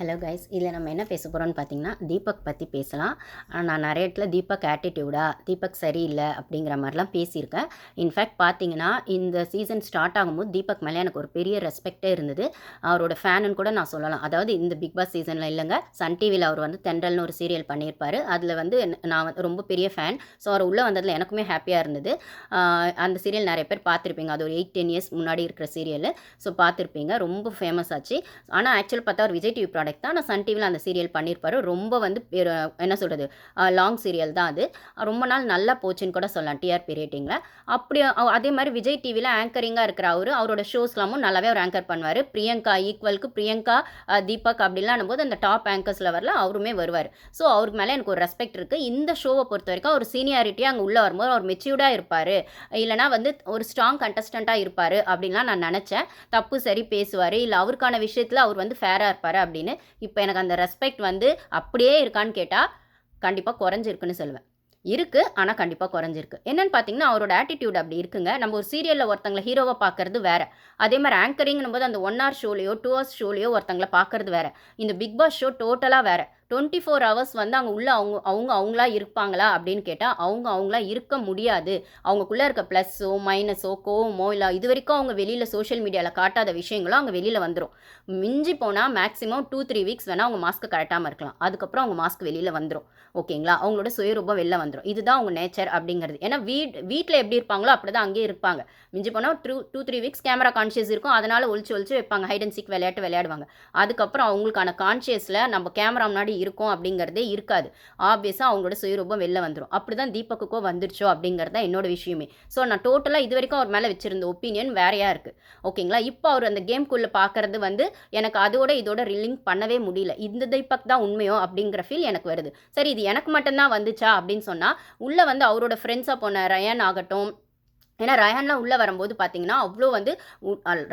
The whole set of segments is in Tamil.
ஹலோ கைஸ் இதில் நம்ம என்ன பேச போகிறோம்னு பார்த்தீங்கன்னா தீபக் பற்றி பேசலாம். நான் நிறைய இடத்துல தீபக் ஆட்டிடியூடா தீபக் சரியில்லை அப்படிங்கிற மாதிரிலாம் பேசியிருக்கேன். இன்ஃபேக்ட் பார்த்தீங்கன்னா இந்த சீசன் ஸ்டார்ட் ஆகும்போது தீபக் மேலே எனக்கு ஒரு பெரிய ரெஸ்பெக்டே இருந்தது. அவரோட ஃபேனுன்னு கூட நான் சொல்லலாம். அதாவது இந்த பிக் பாஸ் சீசனில் இல்லைங்க சன் டிவியில் அவர் வந்து தென்றல்னு ஒரு சீரியல் பண்ணியிருப்பார். அதில் வந்து என்ன- நான் வந்து ரொம்ப பெரிய ஃபேன் ஸோ அவர் உள்ளே வந்ததில் எனக்குமே ஹாப்பியாக இருந்தது. அந்த சீரியல் நிறைய பேர் பார்த்துருப்பீங்க அது ஒரு எயிட் டென் இயர்ஸ் முன்னாடி இருக்கிற சீரியல் ஸோ பார்த்துருப்பீங்க ரொம்ப ஃபேமஸ் ஆச்சு. ஆனால் ஆக்சுவல் பார்த்தா அவர் விஜய் டிவி ப்ராடக்ட் தான் ஆனால் சன் டிவியில் அந்த சீரியல் பண்ணியிருப்பாரு ரொம்ப வந்து என்ன சொல்கிறது லாங் சீரியல் தான் அது. ரொம்ப நாள் நல்லா போச்சுன்னு கூட சொல்லலாம் டிஆர்பி ரேட்டிங்கில் அப்படி அதே மாதிரி விஜய் டிவியில் ஆங்கரிங்காக இருக்கிற அவரு அவரோட ஷோஸ்லாமும் நல்லாவே அவர் ஆங்கர் பண்ணுவார். பிரியங்கா ஈக்குவலுக்கு பிரியங்கா தீபக் அப்படிலாம் போது அந்த டாப் ஆங்கர்ஸில் வரல அவருமே வருவார். ஸோ அவருக்கு மேலே எனக்கு ஒரு ரெஸ்பெக்ட் இருக்குது இந்த ஷோவை பொறுத்த வரைக்கும் அவர் சீனியாரிட்டியாக அங்கே உள்ளே வரும்போது அவர் மெச்சூர்டாக இருப்பார். இல்லைனா வந்து ஒரு ஸ்ட்ராங் கண்டஸ்டண்ட்டாக இருப்பார் அப்படின்லாம் நான் நினச்சேன். தப்பு சரி பேசுவார். இல்லை அவருக்கான விஷயத்தில் அவர் வந்து ஃபேராக இருப்பார் அப்படின்னு இப்போ எனக்கு அந்த ரெஸ்பெக்ட் வந்து அப்படியே இருக்கான்னு கேட்டால் கண்டிப்பாக குறைஞ்சிருக்குன்னு சொல்லுவேன். இருக்குது ஆனால் கண்டிப்பாக குறைஞ்சிருக்கு. என்னென்னு பார்த்தீங்கன்னா அவரோட ஆட்டிடியூட் அப்படி இருக்குங்க. நம்ம ஒரு சீரியலில் ஒருத்தங்களை ஹீரோவை பார்க்கறது வேற. அதே மாதிரி ஆங்கரிங்னும் போது அந்த ஒன் ஹவர் ஷோலையோ டூ ஹவர்ஸ் ஷோலையோ ஒருத்தங்களை பார்க்கறது வேறு. இந்த பிக் பாஸ் ஷோ டோட்டலாக வேறு. டுவெண்ட்டி ஃபோர் ஹவர்ஸ் வந்து அங்கே உள்ள அவங்க அவங்க அவங்களா இருப்பாங்களா அப்படின்னு கேட்டால் அவங்க அவங்களா இருக்க முடியாது. அவங்கக்குள்ளே இருக்க ப்ளஸ்ஸோ மைனஸோ கோவமோ இல்லை இது வரைக்கும் அவங்க வெளியில் சோஷியல் மீடியாவில் காட்டாத விஷயங்களும் அவங்க வெளியில் வந்துடும் மிஞ்சி போனால் மேக்ஸிமம் டூ த்ரீ வீக்ஸ் வேணால் அவங்க மாஸ்க்கு கரெக்டாமல் இருக்கலாம். அதுக்கப்புறம் அவங்க மாஸ்க் வெளியில் வந்துடும் ஓகேங்களா? அவங்களோட சுயரூபம் வெளில வந்துடும் இதுதான் அவங்க நேச்சர் அப்படிங்கிறது. ஏன்னா வீட் வீட்டில் எப்படி இருப்பாங்களோ அப்படி தான் அங்கேயே இருப்பாங்க. மிஞ்சி போனால் two two three weeks camera conscious இருக்கும். அதனால் ஒழிச்சு ஒழிச்சு வைப்பாங்க. ஹைட் அண்ட் சீக் விளையாட்டு விளையாடுவாங்க. அதுக்கப்புறம் அவங்களுக்கான கான்ஷியஸில் நம்ம கேமரா முன்னாடி இருக்கும் அப்படிங்கிறதே இருக்காது. ஆப்வியஸாக அவங்களோட சுயரூபம் வெளில வந்துடும் அப்படி தான் தீபக்குக்கோ வந்துருச்சோ அப்படிங்கிறது தான் என்னோட விஷயமே. ஸோ நான் டோட்டலாக இது வரைக்கும் அவர் மேலே வச்சிருந்த ஒப்பீனியன் வேறையாக இருக்குது ஓகேங்களா இப்போ அவர் அந்த கேம்குள்ளே பார்க்குறது வந்து எனக்கு அதோட இதோட ரிலிங்க் பண்ணவே முடியல. இந்த தீபக் தான் உண்மையோ அப்படிங்கிற ஃபீல் எனக்கு வருது. சரி இது எனக்கு மட்டும்தான் வந்துச்சா அப்படின்னு சொன்னால் உள்ளே வந்து அவரோட ஃப்ரெண்ட்ஸாக போன ரயான் ஆகட்டும் ஏன்னா ரயான்லாம் உள்ளே வரும்போது பார்த்தீங்கன்னா அவ்வளோ வந்து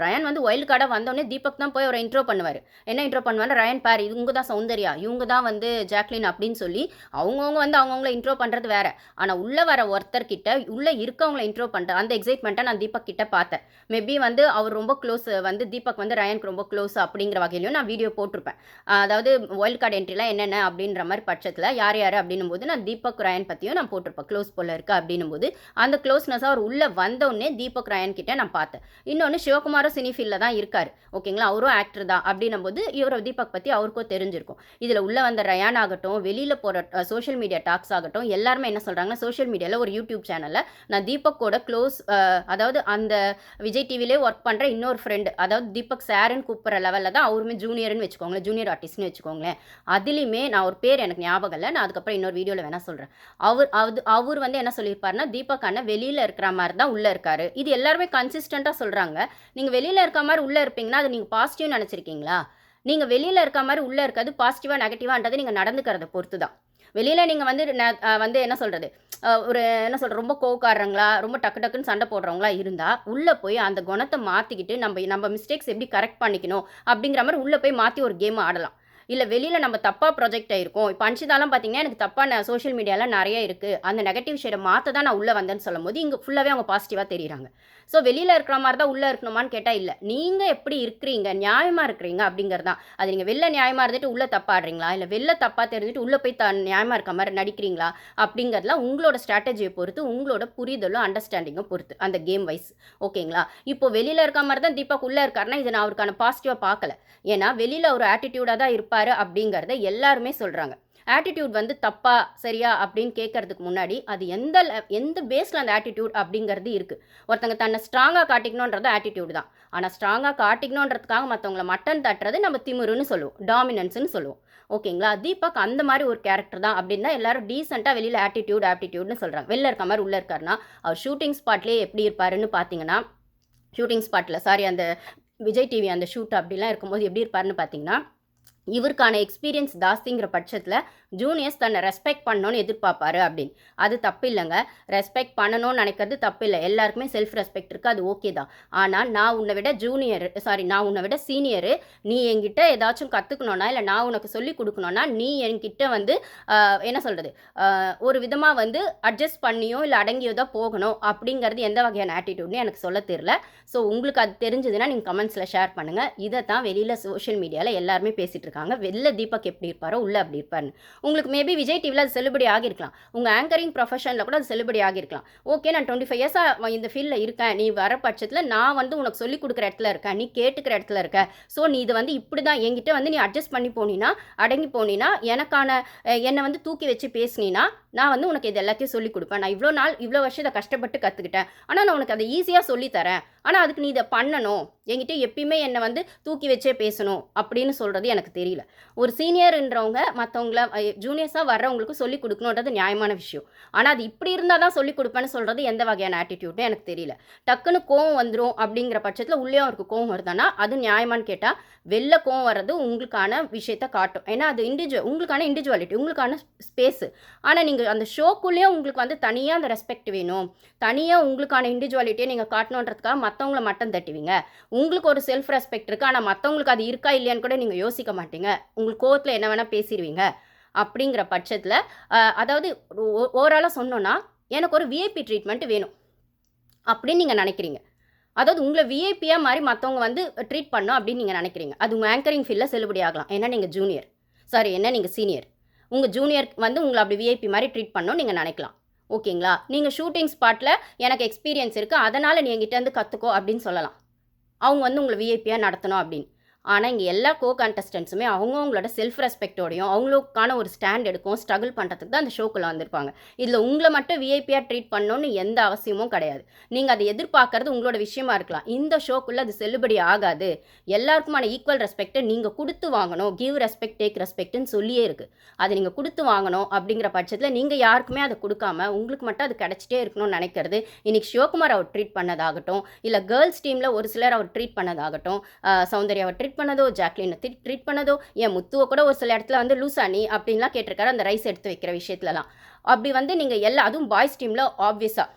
ரயான் வந்து ஒயில்டு கார்டாக வந்தோடனே தீபக் தான் போய் அவரை இன்ட்ரோ பண்ணுவார். என்ன இன்ட்ரோ பண்ணுவார் ரயான் பார் இவங்க தான் சௌந்தர்யா இவங்க தான் வந்து ஜாக்லின் அப்படின்னு சொல்லி அவங்கவுங்க வந்து அவங்கவுங்கள இன்ட்ரோ பண்ணுறது வேறு. ஆனால் உள்ளே வர ஒருத்தர்கிட்ட உள்ளே இருக்கவங்கள இன்ட்ரோ பண்ணுற அந்த எக்ஸைட்மெண்ட்டை நான் தீபக் கிட்ட பார்த்தேன். மேபி வந்து அவர் ரொம்ப க்ளோஸ் வந்து தீபக் வந்து ரயானுக்கு ரொம்ப க்ளோஸ் அப்படிங்கிற வகையிலையும் நான் வீடியோ போட்டிருப்பேன். அதாவது ஒயில்டு கார்டு என்ட்ரிலாம் என்னென்ன அப்படின்ற மாதிரி பட்சத்தில் யார் யார் அப்படின்னும் போது நான் தீபக் ரயான் பற்றியும் நான் போட்டிருப்பேன். க்ளோஸ் போல இருக்குது அப்படின்னும் போது அந்த க்ளோஸ்னஸ் அவர் உள்ளே வந்தோடனே தீபக் ராயன் கிட்ட நான் பார்த்தேன். இன்னொன்று சிவகுமாரும் சினி ஃபீல்டில் தான் இருக்கார். ஓகேங்களா? அவரும் ஆக்டர் தான் அப்படின்னும் போது இவரை தீபக் பற்றி அவருக்கும் தெரிஞ்சிருக்கும். இதில் உள்ளே வந்த ரயான் ஆகட்டும் வெளியில் போகிற சோஷியல் மீடியா டாக்ஸ் ஆகட்டும் எல்லாருமே என்ன சொல்கிறாங்கன்னா சோஷியல் மீடியாவில் ஒரு யூடியூப் சேனலில் நான் தீபக்கோட க்ளோஸ் அதாவது அந்த விஜய் டிவிலே ஒர்க் பண்ணுற இன்னொரு ஃப்ரெண்டு அதாவது தீபக் சாருன்னு கூப்பிட்ற லெவலில் தான் அவருமே ஜூனியர்னு வச்சுக்கோங்களேன் ஜூனியர் ஆர்டிஸ்ட்னு வச்சுக்கோங்களேன். அதுலேயுமே நான் ஒரு பேர் எனக்கு ஞாபகம் இல்லை நான் அதுக்கப்புறம் இன்னொரு வீடியோவில் வேணால் சொல்கிறேன் அவர் அது அவர் வந்து என்ன சொல்லியிருப்பாருன்னா தீபக் அண்ணன் வெளியில் இருக்கிற மாதிரி தான் உள்ளே இருக்காரு. இது எல்லாருமே கன்சிஸ்டண்ட்டாக சொல்கிறாங்க நீங்கள் வெளியில் இருக்க மாதிரி உள்ளே இருப்பீங்கன்னா அது நீங்கள் பாசிட்டிவ் நினச்சிருக்கீங்களா? நீங்கள் வெளியில் இருக்க மாதிரி உள்ளே இருக்கிறது பாசிட்டிவாக நெகட்டிவான்றது நீங்கள் நடந்துக்கிறத பொறுத்து தான். வெளியில் நீங்கள் வந்து வந்து என்ன சொல்கிறது ஒரு என்ன சொல்கிறது ரொம்ப கோவக்காரங்களா ரொம்ப டக்கு டக்குன்னு சண்டை போடுறவங்களா இருந்தால் உள்ளே போய் அந்த குணத்தை மாற்றிக்கிட்டு நம்ம நம்ம மிஸ்டேக்ஸ் எப்படி கரெக்ட் பண்ணிக்கணும் அப்படிங்கிற மாதிரி உள்ளே போய் மாற்றி ஒரு கேம் ஆடலாம். இல்லை வெளியில் நம்ம தப்பாக ப்ரொஜெக்ட் ஆயிருக்கோம். இப்போ அன்ஷிதாலாம் பார்த்தீங்கன்னா எனக்கு தப்பான சோஷியல் மீடியாவில் நிறைய இருக்குது அந்த நெகட்டிவ் ஷேடை மாற்ற தான் நான் உள்ளே வந்தேன்னு சொல்லும் போது இங்கே ஃபுல்லாகவே அவங்க பாசிட்டிவாக தெரியுறாங்க. ஸோ வெளியில் இருக்கிற மாதிரி தான் உள்ளே இருக்கணுமான்னு கேட்டால் இல்லை. நீங்கள் எப்படி இருக்கிறீங்க? நியாயமாக இருக்கிறீங்க அப்படிங்கிறது. தான் அது நீங்கள் வெளில நியாயமாக இருந்துட்டு உள்ளே தப்பாடுறீங்களா? இல்லை வெளில தப்பாக தெரிஞ்சுட்டு உள்ளே போய் த நியாயமாக இருக்க மாதிரி நடிக்கிறீங்களா? அப்படிங்கிறதுலாம் உங்களோட ஸ்ட்ராட்டஜியை பொறுத்து உங்களோட புரிதலும் அண்டர்ஸ்டாண்டிங்கும் பொறுத்து அந்த கேம் வைஸ் ஓகேங்களா? இப்போ வெளியில் இருக்க மாதிரி தான் தீபக் உள்ளே இருக்காருன்னா இதை நான் அவருக்கான பாசிட்டிவாக பார்க்கல. ஏன்னா வெளியில் ஒரு ஆட்டிடியூடாக தான் இருப்பார் அப்படிங்கிறத எல்லாருமே சொல்கிறாங்க ஆட்டிடியூட் வந்து தப்பா சரியா அப்படின்னு கேட்கறதுக்கு முன்னாடி அது எந்த எந்த பேஸில் அந்த ஆட்டிடியூட் அப்படிங்கிறது இருக்குது ஒருத்தங்க தன்னை ஸ்ட்ராங்காக காட்டிக்கணுன்றது ஆட்டிடியூட் தான். ஆனால் ஸ்ட்ராங்காக காட்டிக்கணுன்றதுக்காக மற்றவங்கள மட்டன் தட்டுறது நம்ம திமிருன்னு சொல்லுவோம். டாமினன்ஸ்னு சொல்லுவோம். ஓகேங்களா தீபக் அந்த மாதிரி ஒரு கேரக்டர் தான் அப்படின்னா எல்லாரும் டீசெண்டாக வெளியில் ஆட்டிடியூட் ஆட்டிடியூட்னு சொல்கிறாங்க வெளில இருக்க மாதிரி உள்ளே இருக்காருன்னா அவர் ஷூட்டிங் ஸ்பாட்லேயே எப்படி இருப்பாருன்னு பார்த்தீங்கன்னா ஷூட்டிங் ஸ்பாட்டில் சாரி அந்த விஜய் டிவி அந்த ஷூட் அப்படிலாம் இருக்கும்போது எப்படி இருப்பாருன்னு பார்த்தீங்கன்னா இவருக்கான எக்ஸ்பீரியன்ஸ் ஜாஸ்திங்கிற பட்சத்தில் ஜூனியர்ஸ் தன்னை ரெஸ்பெக்ட் பண்ணணும்னு எதிர்பார்ப்பாரு அப்படின்னு. அது தப்பு இல்லைங்க. ரெஸ்பெக்ட் பண்ணணும்னு நினைக்கிறது தப்பு இல்லை. எல்லாருக்குமே செல்ஃப் ரெஸ்பெக்ட் இருக்குது அது ஓகே தான். ஆனால் நான் உன்னை விட ஜூனியர் சாரி நான் உன்னை விட சீனியரு நீ என்கிட்ட ஏதாச்சும் கற்றுக்கணுன்னா இல்லை நான் உனக்கு சொல்லி கொடுக்கணுன்னா நீ என்கிட்ட வந்து என்ன சொல்கிறது ஒரு விதமாக வந்து அட்ஜஸ்ட் பண்ணியோ இல்லை அடங்கியோ தான் போகணும் அப்படிங்கிறது எந்த வகையான ஆட்டிடியூட்னு எனக்கு சொல்ல தெரியல. ஸோ உங்களுக்கு அது தெரிஞ்சதுன்னா நீங்கள் கமெண்ட்ஸில் ஷேர் பண்ணுங்கள் இதை தான் வெளியில் சோஷியல் மீடியாவில் எல்லாருமே பேசிகிட்டு இருக்காங்க. இருக்காங்க. வெளில தீபக் எப்படி இருப்பாரோ உள்ளே அப்படி இருப்பாருன்னு. உங்களுக்கு மேபி விஜய் டிவியில் அது செல்லுபடி ஆகியிருக்கலாம். உங்கள் ஆங்கரிங் ப்ரொஃபஷனில் கூட அது செல்லுபடி ஆகியிருக்கலாம். ஓகே நான் டுவெண்ட்டி ஃபைவ் இயர்ஸாக இந்த ஃபீல்டில் இருக்கேன். நீ வர பட்சத்தில் நான் வந்து உனக்கு சொல்லிக் கொடுக்குற இடத்துல இருக்கேன் நீ கேட்டுக்கிற இடத்துல இருக்க. ஸோ நீ இது வந்து இப்படி தான் என்கிட்ட வந்து நீ அட்ஜஸ்ட் பண்ணி போனீன்னா அடங்கி போனீன்னா எனக்கான என்னை வந்து தூக்கி வச்சு பேசுனீன்னா நான் வந்து உனக்கு இது எல்லாத்தையும் சொல்லிக் கொடுப்பேன். நான் இவ்வளோ நாள் இவ்வளோ வருஷம் இதை கஷ்டப்பட்டு கற்றுக்கிட்டேன் ஆனால் நான் உனக்கு அதை ஈஸியாக சொல்லித்தரேன் ஆனால் அதுக்கு நீ இதை பண்ணணும். என்கிட்ட எப்பயுமே என்னை வந்து தூக்கி வச்சே பேசணும் அப்படின்னு சொல்கிறது எனக்கு தெரியும் தெரியல. ஒரு சீனியர்ன்றவங்க மற்றவங்கள ஜூனியர்ஸாக வர்றவங்களுக்கு சொல்லிக் கொடுக்கணுன்றது நியாயமான விஷயம். ஆனால் அது இப்படி இருந்தால் தான் சொல்லிக் கொடுப்பேன்னு சொல்கிறது எந்த வகையான ஆட்டிடியூட்னு எனக்கு தெரியல. டக்குன்னு கோவம் வந்துடும் அப்படிங்கிற பட்சத்தில் உள்ளே அவருக்கு கோவம் வருதானா அது நியாயமான்னு கேட்டால் வெளில கோவம் வர்றது உங்களுக்கான விஷயத்த காட்டும். ஏன்னா அது இண்டிவிஜுவல் உங்களுக்கான இண்டிவிஜுவாலிட்டி உங்களுக்கான ஸ்பேஸு ஆனால் நீங்கள் அந்த ஷோக்குள்ளேயே உங்களுக்கு வந்து தனியாக அந்த ரெஸ்பெக்ட் வேணும். தனியாக உங்களுக்கான இண்டிவிஜுவாலிட்டியை நீங்கள் காட்டணுன்றதுக்காக மற்றவங்கள மட்டம் தட்டுவீங்க. உங்களுக்கு ஒரு செல்ஃப் ரெஸ்பெக்ட் இருக்குது ஆனால் மற்றவங்களுக்கு அது இருக்கா இல்லையான்னு கூட நீங்கள் யோசிக்க மாட்டீங்க. உங்களுக்கு கோவத்தில் என்ன வேணால் பேசிடுவீங்க. அப்படிங்கிற பட்சத்தில் அதாவது ஓவராலாக சொன்னோன்னா எனக்கு ஒரு விஐபி ட்ரீட்மெண்ட் வேணும். அப்படின்னு நீங்கள் நினைக்கிறீங்க. அதாவது உங்களை விஐபியாக மாதிரி மற்றவங்க வந்து ட்ரீட் பண்ணணும் அப்படின்னு நீங்கள் நினைக்கிறீங்க. அது உங்கள் ஆங்கரிங் ஃபீல்டில் செல்லுபடி ஆகலாம். ஏன்னா நீங்கள் ஜூனியர் சாரி என்ன நீங்கள் சீனியர் உங்கள் ஜூனியர் வந்து உங்களை அப்படி விஐபி மாதிரி ட்ரீட் பண்ணணும் நீங்கள் நினைக்கலாம். ஓகேங்களா? நீங்கள் ஷூட்டிங் ஸ்பாட்டில் எனக்கு எக்ஸ்பீரியன்ஸ் இருக்குது அதனால் நீ என்கிட்ட வந்து கற்றுக்கோ அப்படின்னு சொல்லலாம். அவங்க வந்து உங்களை விஐபியாக நடத்தணும் அப்படின்னு. ஆனால் இங்கே எல்லா கோ கண்டஸ்டன்ஸுமே அவங்கவுங்களோட செல்ஃப் ரெஸ்பெக்டோடையும் அவங்களுக்கான ஒரு ஸ்டாண்ட் எடுக்கும் ஸ்ட்ரகிள் பண்ணுறதுக்கு தான் அந்த ஷோக்குள்ளே வந்திருப்பாங்க. இதில் உங்களை மட்டும் விஐபியாக ட்ரீட் பண்ணணும்னு எந்த அவசியமும் கிடையாது. நீங்கள் அதை எதிர்பார்க்கறது உங்களோட விஷயமா இருக்கலாம். இந்த ஷோக்குள்ளே அது செல்லுபடி ஆகாது. எல்லாருக்குமான ஈக்குவல் ரெஸ்பெக்ட்டை நீங்கள் கொடுத்து வாங்கணும். கிவ் ரெஸ்பெக்ட் டேக் ரெஸ்பெக்ட்னு சொல்லியே இருக்குது அதை நீங்கள் கொடுத்து வாங்கணும் அப்படிங்கிற பட்சத்தில் நீங்கள் யாருக்குமே அதை கொடுக்காம உங்களுக்கு மட்டும் அது கிடச்சிட்டே இருக்கணும்னு நினைக்கிறது. இன்னைக்கு சிவகுமார் அவர் ட்ரீட் பண்ணதாகட்டும் இல்லை கேர்ள்ஸ் டீமில் ஒரு சிலர் அவர் ட்ரீட் பண்ணதாகட்டும் ஆஹ் சௌந்தர்யாவை ட்ரீட் பண்ணதோ ஜாக்லினை ட்ரீட் பண்ணதோ என் முத்துவை கூட ஒரு சில இடத்துல வந்து லூசானி அப்படின்லாம் கேட்டிருக்காரு அந்த ரைஸ் எடுத்து வைக்கிற விஷயத்துலலாம். அப்படி வந்து நீங்கள் எல்லா அதுவும் பாய்ஸ் டீமில் ஆப்வியஸாக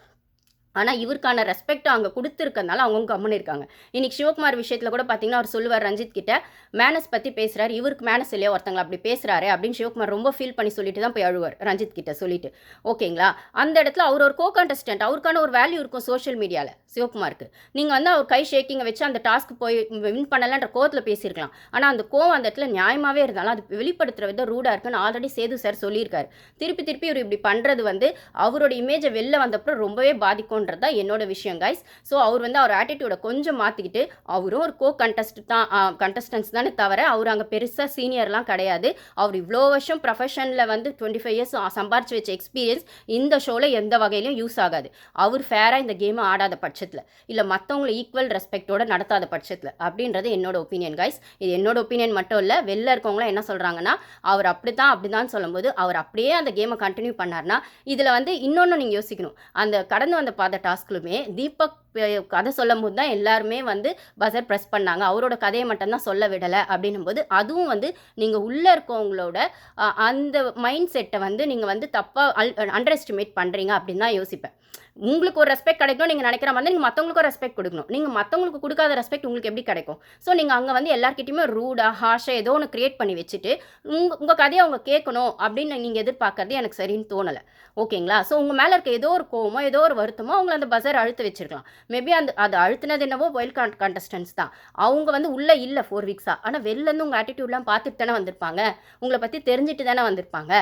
ஆனால் இவருக்கான ரெஸ்பெக்ட் அங்கே கொடுத்துருக்கனால அவங்க கம்முன்னு இருக்காங்க. இன்னைக்கு சிவகுமார் விஷயத்தில் கூட பார்த்தீங்கன்னா அவர் சொல்லுவார் ரஞ்சித் கிட்ட மேனஸ் பற்றி பேசுகிறார் இவருக்கு மேனஸ் இல்லையா ஒருத்தங்களை அப்படி பேசுகிறாரு அப்படின்னு சிவகுமார் ரொம்ப ஃபீல் பண்ணி சொல்லிட்டு தான் போய் அழுவார் ரஞ்சித் கிட்ட சொல்லிட்டு. ஓகேங்களா? அந்த இடத்துல அவர் ஒரு கோ கண்டஸ்டன்ட் அவருக்கான ஒரு வேல்யூ இருக்கும் சோஷியல் மீடியாவில் சிவகுமாருக்கு. நீங்கள் வந்து அவர் கை ஷேக்கிங்கை வச்சு அந்த டாஸ்க் போய் வின் பண்ணலன்ற கோவத்தில் பேசியிருக்கலாம். ஆனால் அந்த கோவம் அந்த இடத்துல நியாயமாகவே இருந்தாலும் அது வெளிப்படுத்துகிற விதம் ரூடாக இருக்குன்னு ஆல்ரெடி சேது சார் சொல்லியிருக்காரு. திருப்பி திருப்பி இவர் இப்படி பண்ணுறது வந்து அவரோட இமேஜை வெளில வந்தப்பறம் ரொம்பவே பாதிக்கும் பண்ணணுன்றது தான் என்னோட விஷயம் கைஸ் ஸோ அவர் வந்து அவர் ஆட்டிடியூடை கொஞ்சம் மாற்றிக்கிட்டு அவரும் ஒரு கோ கண்டஸ்ட் தான் கண்டஸ்டன்ஸ் தானே தவிர அவர் அங்கே பெருசாக சீனியர்லாம் கிடையாது. அவர் இவ்வளோ வருஷம் ப்ரொஃபஷனில் வந்து டுவெண்ட்டி ஃபைவ் இயர்ஸ் சம்பாரிச்சு வச்ச எக்ஸ்பீரியன்ஸ் இந்த ஷோவில் எந்த வகையிலும் யூஸ் ஆகாது. அவர் ஃபேராக இந்த கேமை ஆடாத பட்சத்தில் இல்லை மற்றவங்களை ஈக்குவல் ரெஸ்பெக்டோட நடத்தாத பட்சத்தில் அப்படின்றது என்னோட ஒப்பீனியன் கைஸ் இது என்னோட ஒப்பீனியன் மட்டும் இல்லை வெளில இருக்கவங்களாம் என்ன சொல்கிறாங்கன்னா அவர் அப்படி தான் அப்படி தான் சொல்லும்போது அவர் அப்படியே அந்த கேமை கண்டினியூ பண்ணார்னா இதில் வந்து இன்னொன்று நீங்கள் யோசிக்கணும். அந்த கடந்து வந்த பாத டாஸ்க்லுமே தீபக் பே- கதை சொல்லும் போது தான் எல்லாருமே வந்து பசர் ப்ரெஸ் பண்ணாங்க. அவரோட கதையை மட்டும்தான் சொல்ல விடலை அப்படின்னும் போது அதுவும் வந்து நீங்கள் உள்ளே இருக்கவங்களோட அந்த மைண்ட் செட்டை வந்து நீங்கள் வந்து தப்பாக அல் அண்டர் எஸ்டிமேட் பண்ணுறீங்க அப்படின்னு தான் யோசிப்பேன். உங்களுக்கு ஒரு ரெஸ்பெக்ட் கிடைக்கும் நீங்கள் நினைக்கிற மாதிரி நீங்கள் மற்றவங்களுக்கும் ரெஸ்பெக்ட் கொடுக்கணும். நீங்கள் மற்றவங்களுக்கு கொடுக்காத ரெஸ்பெக்ட் உங்களுக்கு எப்படி கிடைக்கும்? ஸோ நீங்கள் அங்கே வந்து எல்லாருக்கிட்டையுமே ரூடாக ஹாஷாக ஏதோ ஒன்று க்ரியேட் பண்ணி வச்சுட்டு உங்கள் உங்கள் கதையை அவங்க கேட்கணும் அப்படின்னு நீங்கள் எதிர்பார்க்கறது எனக்கு சரின்னு தோணலை. ஓகேங்களா? ஸோ உங்கள் மேலே இருக்க ஏதோ ஒரு கோவமோ ஏதோ ஒரு வருத்தமோ அவங்கள அந்த பஸர் அழுத்து வச்சிருக்கலாம். மேபி அந்த அது அழுத்தினது என்னவோ ஒயில் கான் கண்டஸ்டன்ஸ் தான். அவங்க வந்து உள்ளே இல்லை ஃபோர் வீக்ஸாக ஆனால் வெளிலேருந்து உங்கள் ஆட்டிடியூட்லாம் பார்த்துட்டு தானே வந்திருப்பாங்க. உங்களை பற்றி தெரிஞ்சுட்டு தானே வந்திருப்பாங்க.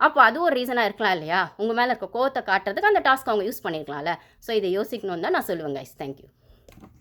அப்போ அது ஒரு ரீசனாக இருக்கலாம் இல்லையா? உங்கள் மேலே இருக்க கோவத்தை காட்டுறதுக்கு அந்த டாஸ்க் அவங்க யூஸ் பண்ணியிருக்கலாம்ல ஸோ இதை யோசிக்கணும்னு தான் நான் சொல்லுவேன் கைஸ் தேங்க்யூ